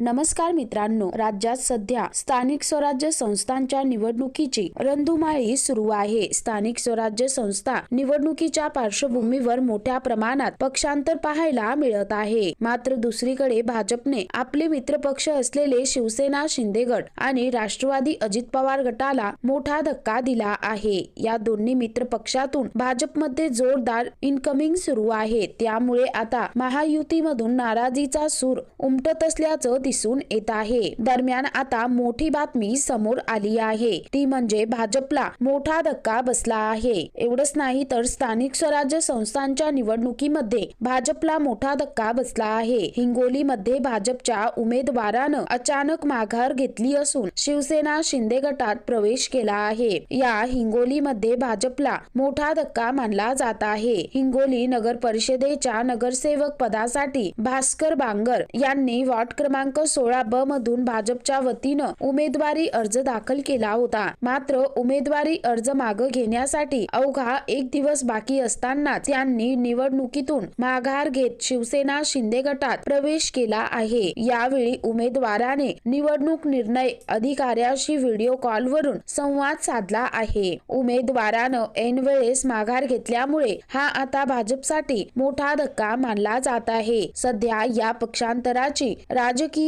नमस्कार मित्रांनो राज्यात सध्या स्थानिक स्वराज्य संस्थांच्या निवडणुकीची रणधुमाळी सुरू आहे. स्थानिक स्वराज्य संस्था निवडणुकीच्या पार्श्वभूमीवर मोठ्या प्रमाणात पक्षांतर पाहायला मिळत आहे. मात्र दुसरीकडे भाजपने आपले मित्रपक्ष असलेले शिवसेना शिंदे गट आणि राष्ट्रवादी अजित पवार गटाला मोठा धक्का दिला आहे. या दोन्ही मित्र पक्षातून भाजपमध्ये जोरदार इनकमिंग सुरू आहे. त्यामुळे आता महायुतीमधून नाराजीचा सूर उमटत असल्याचं दिसून येत आहे. दरम्यान आता मोठी बातमी समोर आली आहे. ती म्हणजे भाजपला मोठा धक्का बसला आहे. एवढंच नाही तर स्थानिक स्वराज्य संस्थांच्या निवडणुकीमध्ये भाजपला मोठा धक्का बसला आहे. हिंगोलीमध्ये भाजपच्या उमेदवारानं अचानक माघार घेतली असून शिवसेना शिंदे गटात प्रवेश केला आहे. या हिंगोलीमध्ये भाजपला मोठा धक्का मानला जात आहे. हिंगोली नगर परिषदेच्या नगरसेवक पदासाठी भास्कर बांगर यांनी वॉर्ड क्रमांक सोळा ब मधून भाजपच्या वतीनं उमेदवारी अर्ज दाखल केला होता. मात्र उमेदवारी अर्ज मागं घेण्यासाठी अवघा एक दिवस बाकी असताना त्यांनी निवडणुकीतून माघार घेत शिवसेना शिंदे गटात प्रवेश केला आहे. यावेळी उमेदवाराने निवडणूक निर्णय अधिकाऱ्याशी व्हिडिओ कॉलवरून संवाद साधला आहे. उमेदवारानं ऐन वेळेस माघार घेतल्यामुळे हा आता भाजपसाठी मोठा धक्का मानला जात आहे. सध्या या पक्षांतराची राजकीय